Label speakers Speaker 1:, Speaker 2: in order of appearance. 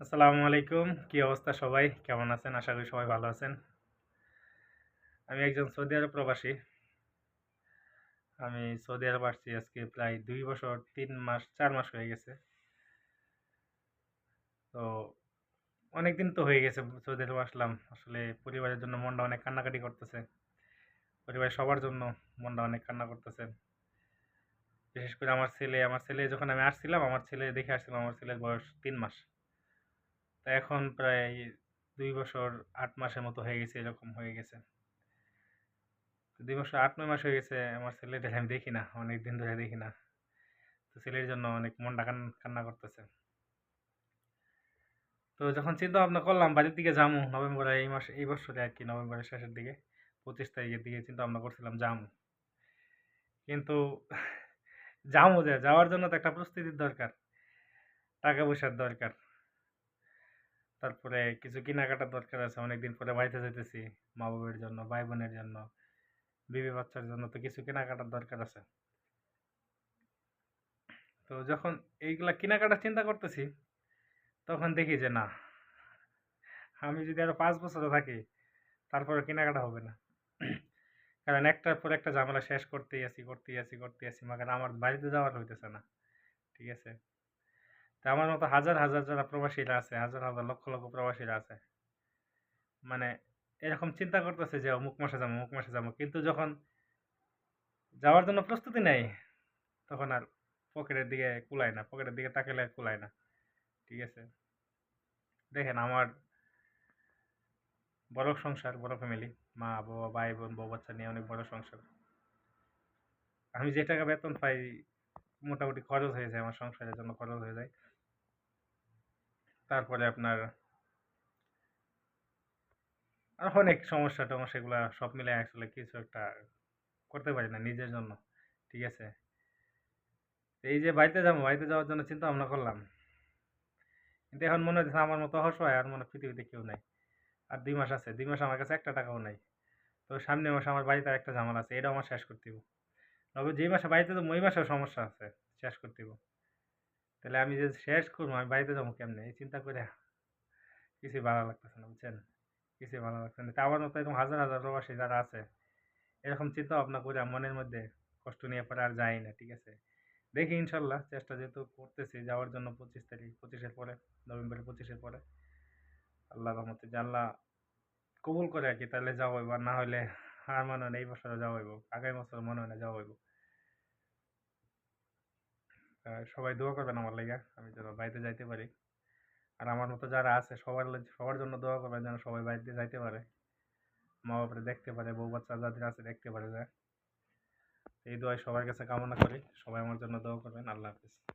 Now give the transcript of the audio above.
Speaker 1: আসসালামু আলাইকুম। কি অবস্থা সবাই? কেমন আছেন? আশা করি সবাই ভালো আছেন। আমি একজন সৌদি আরব প্রবাসী। আমি সৌদি আরব আসছি আজকে প্রায় দুই বছর, তিন মাস, চার মাস হয়ে গেছে। তো অনেক দিন তো হয়ে গেছে সৌদি আরব আসলাম। আসলে পরিবারের জন্য মনটা অনেক কান্নাকাটি করতেছে। পরিবারের সবার জন্য মনটা অনেক কান্না করতেছে। বিশেষ করে আমার ছেলে আমার ছেলে যখন আমি আসছিলাম, আমার ছেলে দেখে আসছিলাম, আমার ছেলের বয়স তিন মাস। তা এখন প্রায় দুই বছর আট মাসের মতো হয়ে গেছে, এরকম হয়ে গেছে। দুই বছর আট, নয় মাস হয়ে গেছে, আমার ছেলেটাকে আমি দেখি না অনেক দিন ধরে দেখি না। তো ছেলের জন্য অনেক মনটা কান কান্না করতেছে। তো যখন চিন্তা ভাবনা করলাম, বাড়ির দিকে যামু নভেম্বরে এই মাসে, এই বছরে আর কি, নভেম্বরের শেষের দিকে, পঁচিশ তারিখের দিকে চিন্তা ভাবনা করছিলাম, যামু। কিন্তু যামু যে, যাওয়ার জন্য তো একটা প্রস্তুতির দরকার, টাকা পয়সার দরকার। তারপরে কিছু কেনাকাটার দরকার আছে, অনেকদিন পরে বাড়িতে যেতেছি মা বাবার জন্য ভাই বোনের জন্য, বিবি বাচ্চার জন্য তো কিছু কেনাকাটার দরকার আছে। তো যখন এইগুলা কেনাকাটার চিন্তা করতেছি, তখন দেখি যে না, আমি যদি আরও পাঁচ বছরে থাকি, তারপরে কেনাকাটা হবে না। কারণ একটার পর একটা ঝামেলা শেষ করতেই আছি করতেই আছি করতেই আছি, মাগার আমার বাড়িতে যাওয়ার হইতেছে না, ঠিক আছে? তা আমার মতো হাজার হাজার যারা প্রবাসীরা আছে, হাজার হাজার, লক্ষ লক্ষ প্রবাসীরা আছে মানে এরকম চিন্তা করতেছে যে, অমুক মাসে যাব, অমুক মাসে যাব। কিন্তু যখন যাওয়ার জন্য প্রস্তুতি নেই, তখন আর পকেটের দিকে কুলায় না, পকেটের দিকে তাকালে কুলায় না। ঠিক আছে? দেখেন আমার বড় সংসার, বড় ফ্যামিলি মা, বাবা, ভাই, বোন, বউ, বাচ্চা নিয়ে অনেক বড় সংসার। আমি যে টাকা বেতন পাই, মোটামুটি খরচ হয়ে যায়, আমার সংসারের জন্য খরচ হয়ে যায়। তারপরে আপনার আর অনেক সমস্যা টমস্যা এগুলা সব মিলে আসলে কিছু একটা করতে পারি না নিজের জন্য, ঠিক আছে? এই যে বাড়িতে যাব, বাড়িতে যাওয়ার জন্য চিন্তা ভাবনা করলাম। কিন্তু এখন মনে হচ্ছে আমার মতো অসহায়, আর মনে পৃথিবীতে কেউ নাই। আর দুই মাস আছে, দুই মাস আমার কাছে একটা টাকাও নাই। তো সামনে মাসে আমার বাড়িতে একটা ঝামেলা আছে, এটাও আমার শেষ করতে হবে তবে যেই মাসে বাড়িতে তো ওই মাসেও সমস্যা আছে, শেষ করতে হবে তাহলে আমি যে শেষ করব, আমি বাড়িতে যাব কেমনে? এই চিন্তা করে কিছুই ভালো লাগতেছে না, বুঝছেন? কিছুই ভালো লাগছে না। তা আমার মতো এরকম হাজার হাজার প্রবাসী যারা আছে, এরকম চিন্তা ভাবনা করে মনের মধ্যে কষ্ট নিয়ে পরে আর যাই না, ঠিক আছে? দেখি ইনশাল্লাহ চেষ্টা যেহেতু করতেছি, যাওয়ার জন্য পঁচিশ তারিখ, পঁচিশের পরে, নভেম্বরের পঁচিশের পরে। আল্লাহ রহমতে যে আল্লাহ কবুল করে আর কি, তাহলে যাওয়া হইব আর না হলে আর মনে হয় না এই বছরে যাওয়া হইব আগামী বছর মনে হয় না যাওয়া হইব সবাই দোয়া করবেন আমার লেগে আমি যেন বাড়িতে যাইতে পারি। আর আমার মতো যারা আছে, সবার সবার জন্য দোয়া করবেন যেন সবাই বাড়িতে যাইতে পারে। মা বাপরে দেখতে পারে, বউ বাচ্চা যাদের আছে দেখতে পারে যায়। এই দোয়াই সবার কাছে কামনা করি, সবাই আমার জন্য দোয়া করবেন, আল্লাহ হাফিজ।